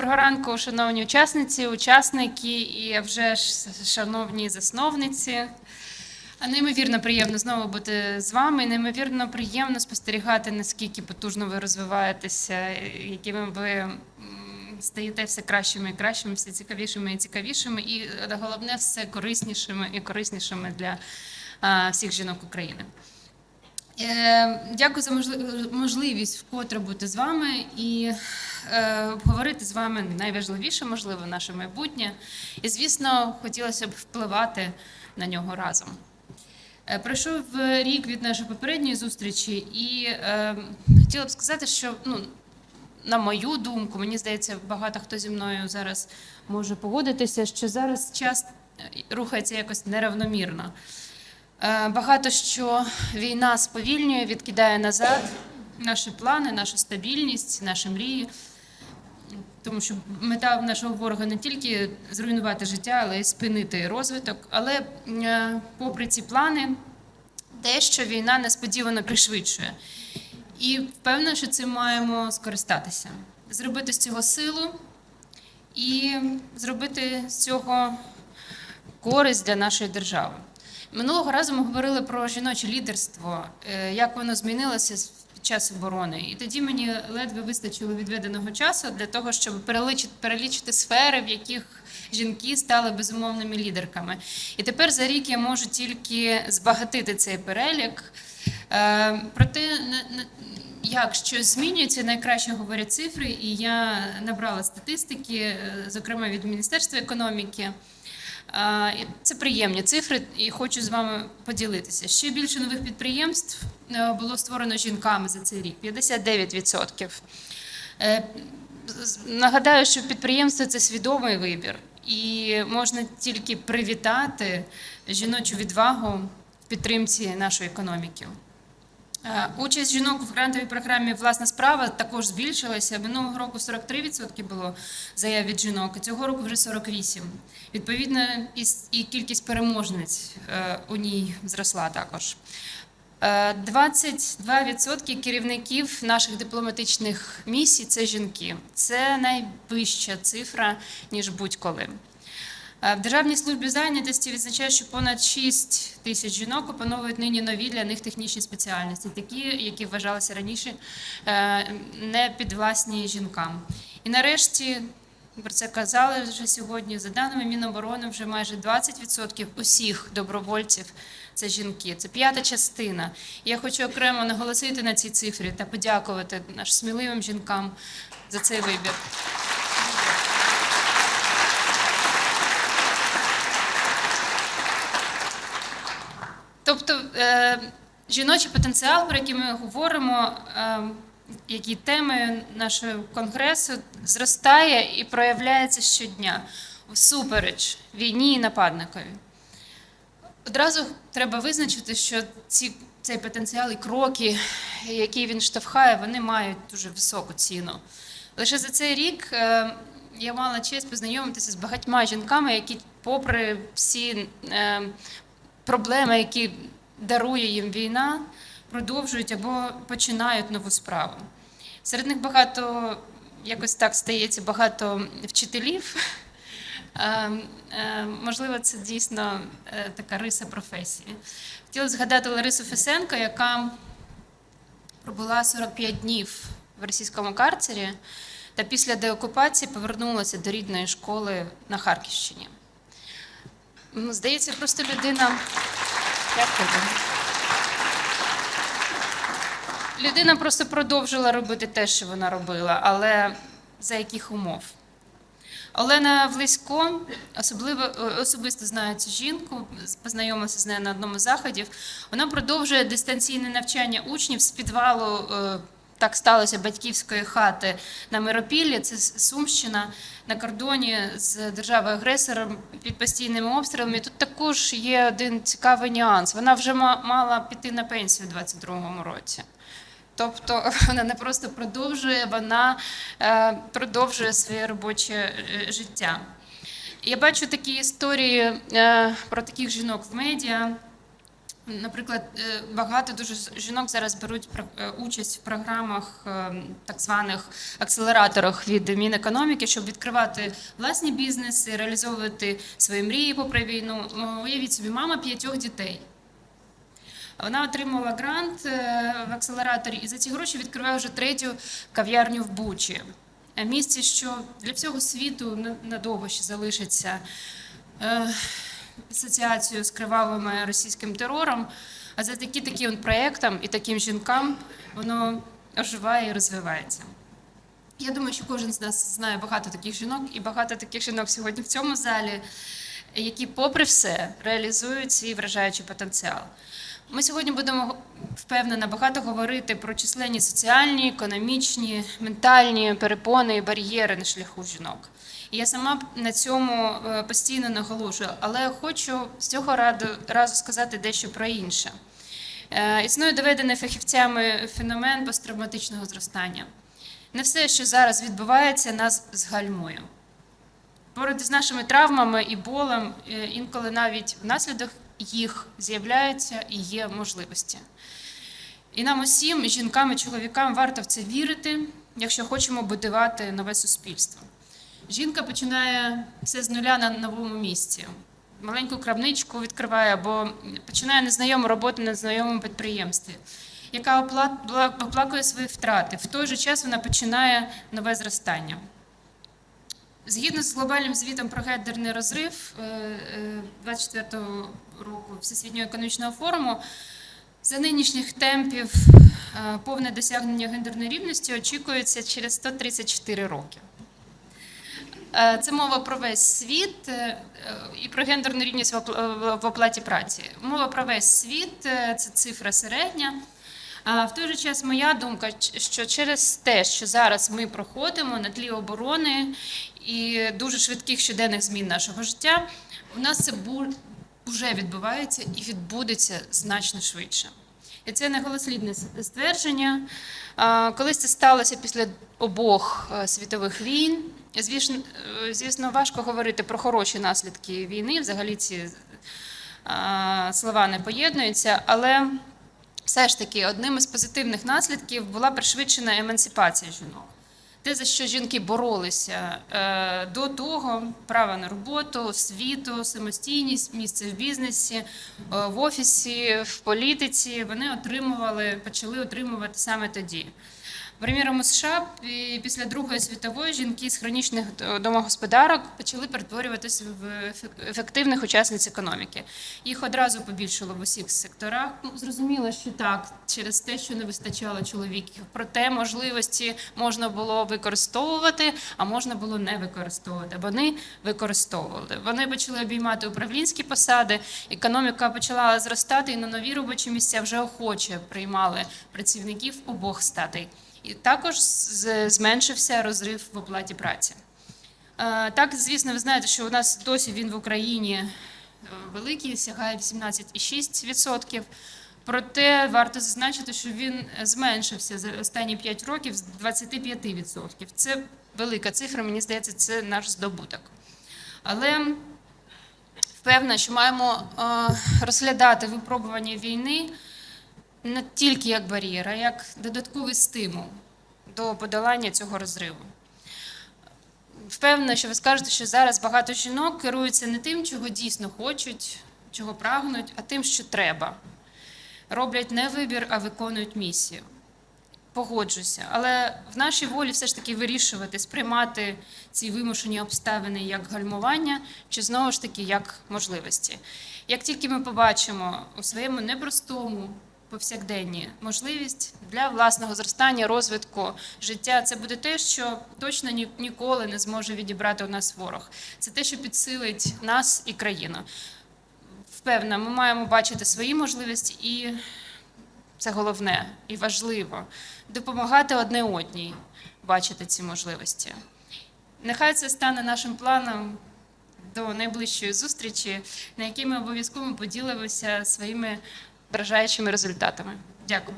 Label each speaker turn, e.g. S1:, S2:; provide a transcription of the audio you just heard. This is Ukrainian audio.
S1: Доброго ранку, шановні учасниці, учасники і вже ж шановні засновниці. Неймовірно приємно знову бути з вами. Неймовірно приємно спостерігати, наскільки потужно ви розвиваєтеся, якими ви стаєте все кращими і кращими, все цікавішими і цікавішими, і е, головне, все кориснішими і кориснішими для всіх жінок України. Е, Дякую за можливість вкотре бути з вами і е, обговорити з вами найважливіше, можливо, наше майбутнє. І, звісно, хотілося б впливати на нього разом. Е, Пройшов рік від нашої попередньої зустрічі, і хотіла б сказати, що ну, на мою думку, мені здається, багато хто зі мною зараз може погодитися, що зараз час рухається якось неравномірно. Е, Багато що війна сповільнює, відкидає назад наші плани, нашу стабільність, наші мрії. Тому що мета нашого ворога не тільки зруйнувати життя, але й спинити розвиток. Але е, попри ці плани, дещо війна несподівано пришвидшує. І впевнена, що цим маємо скористатися, зробити з цього силу і зробити з цього користь для нашої держави. Минулого разу ми говорили про жіноче лідерство, е, як воно змінилося під час оборони. І тоді мені ледве вистачило відведеного часу для того, щоб перелічити, перелічити сфери, в яких жінки стали безумовними лідерками. І тепер за рік я можу тільки збагатити цей перелік. Е, Проте як щось змінюється, найкраще говорять цифри, і я набрала статистики, е, зокрема від Міністерства економіки. Це приємні цифри, і хочу з вами поділитися. Ще більше нових підприємств е, було створено жінками за цей рік 59%. Е, Нагадаю, що підприємство це свідомий вибір, і можна тільки привітати жіночу відвагу в підтримці нашої економіки. Е, Участь жінок в грантовій програмі Власна справа також збільшилася. Минулого року 43% було заяв від жінок, а цього року вже 48%. Відповідно, і, кількість переможниць е, у ній зросла також. Е, 22% керівників наших дипломатичних місій це жінки. Це найвища цифра, ніж будь-коли. Е, В Державній службі зайнятості відзначають, що понад 6 тисяч жінок опановують нині нові для них технічні спеціальності, такі, які вважалися раніше е, не підвласні жінкам. І нарешті, про це казали вже сьогодні, за даними Міноборони, вже майже 20% усіх добровольців це жінки. Це п'ята частина. Я хочу окремо наголосити на цій цифрі та подякувати нашим сміливим жінкам за цей вибір. Тобто е, жіночий потенціал, про який ми говоримо, е, які теми нашого конгресу зростає і проявляється щодня всупереч війні і нападникові. Одразу треба визначити, що ці, цей потенціал і кроки, які він штовхає, вони мають дуже високу ціну. Лише за цей рік е, я мала честь познайомитися з багатьма жінками, які, попри всі проблеми, які дарує їм війна, продовжують або починають нову справу. Серед них багато, якось так стається, багато вчителів. Е, е, Можливо, це дійсно е, така риса професії. Хотіла згадати Ларису Фесенко, яка пробула 45 днів в російському карцері та після деокупації повернулася до рідної школи на Харківщині. Ну, Здається, просто людина. Дякую. Людина просто продовжила робити те, що вона робила, але за яких умов? Олена Влисько особливо особисто знає цю жінку, познайомилася з нею на одному з заходів. Вона продовжує дистанційне навчання учнів з підвалу. Так сталося батьківської хати на Миропіллі, це Сумщина на кордоні з державою агресором під постійними обстрілами. Тут також є один цікавий нюанс. Вона вже ма- мала піти на пенсію у 22-му році. Тобто вона не просто продовжує, вона е, продовжує своє робоче е, життя. Я бачу такі історії е, про таких жінок в медіа. Наприклад, е, багато дуже жінок зараз беруть е, участь в програмах е, так званих акселераторах від Мінекономіки, щоб відкривати власні бізнеси, реалізовувати свої мрії попри війну. Ну, Уявіть собі, мама п'ятьох дітей. Вона отримала грант в акселераторі і за ці гроші відкриває вже третю кав'ярню в Бучі. Е, Місці, що для всього світу на- надовго ще залишиться асоціацією з кривавим російським терором. А за такі таким проєктам і таким жінкам воно оживає і розвивається. Я думаю, що кожен з нас знає багато таких жінок, і багато таких жінок сьогодні в цьому залі, які, попри все, реалізують свій вражаючий потенціал. Ми сьогодні будемо впевнена багато говорити про численні соціальні, економічні, ментальні перепони і бар'єри на шляху жінок. І я сама на цьому е, постійно наголошую, але хочу з цього разу сказати дещо про інше. Е, Існує доведений фахівцями феномен посттравматичного зростання. Не все, що зараз відбувається, нас згальмує. Поряд із нашими травмами і болем, е, інколи навіть внаслідок їх з'являються і є можливості. І нам усім, жінкам, і чоловікам, варто в це вірити, якщо хочемо будувати нове суспільство. Жінка починає все з нуля на новому місці. Маленьку крамничку відкриває або починає незнайому роботу на знайомому підприємстві, яка оплакує свої втрати. В той же час вона починає нове зростання. Згідно з глобальним звітом про гендерний розрив е, е, 24-го року Всесвітнього економічного форуму, за нинішніх темпів е, повне досягнення гендерної рівності очікується через 134 роки. Е, Це мова про весь світ е, е, і про гендерну рівність в опла- в оплаті праці. Мова про весь світ е, це цифра середня. А в той же час моя думка, що через те, що зараз ми проходимо на тлі оборони і дуже швидких щоденних змін нашого життя, у нас це вже відбувається і відбудеться значно швидше. І це не голослівне с- ствердження. Колись це сталося після обох е, світових війн. Звісно, е, звісно, важко говорити про хороші наслідки війни. Взагалі ці слова не поєднуються, але все ж таки одним із позитивних наслідків була пришвидшена емансипація жінок. Те, за що жінки боролися е, до того: право на роботу, освіту, самостійність, місце в бізнесі, е, в офісі, в політиці, вони отримували, почали отримувати саме тоді. Приміром, у США після Другої світової жінки з хронічних домогосподарок почали перетворюватися в ефективних учасниць економіки. Їх одразу побільшало в усіх секторах. Ну, зрозуміло, що так, через те, що не вистачало чоловіків. Проте можливості можна було використовувати, а можна було не використовувати. Вони використовували. Вони почали обіймати управлінські посади, економіка почала зростати, і на нові робочі місця вже охоче приймали працівників обох статей. І також зменшився розрив в оплаті праці. Е, Так, звісно, ви знаєте, що у нас досі він в Україні е, великий, сягає 18,6%. Проте варто зазначити, що він зменшився за останні 5 років з 25%. Це велика цифра, мені здається, це наш здобуток. Але впевнена, що маємо е, розглядати випробування війни не тільки як бар'єр, а як додатковий стимул до подолання цього розриву. Впевнена, що ви скажете, що зараз багато жінок керуються не тим, чого дійсно хочуть, чого прагнуть, а тим, що треба. Роблять не вибір, а виконують місію. Погоджуся, але в нашій волі все ж таки вирішувати, сприймати ці вимушені обставини як гальмування, чи знову ж таки як можливості. Як тільки ми побачимо у своєму непростому повсякденні можливість для власного зростання, розвитку життя, це буде те, що точно ні- ніколи не зможе відібрати у нас ворог. Це те, що підсилить нас і країну. Впевнена, ми маємо бачити свої можливості і це головне і важливо допомагати одне одній бачити ці можливості. Нехай це стане нашим планом до найближчої зустрічі, на якій ми обов'язково поділимося своїми вражаючими результатами. Дякую.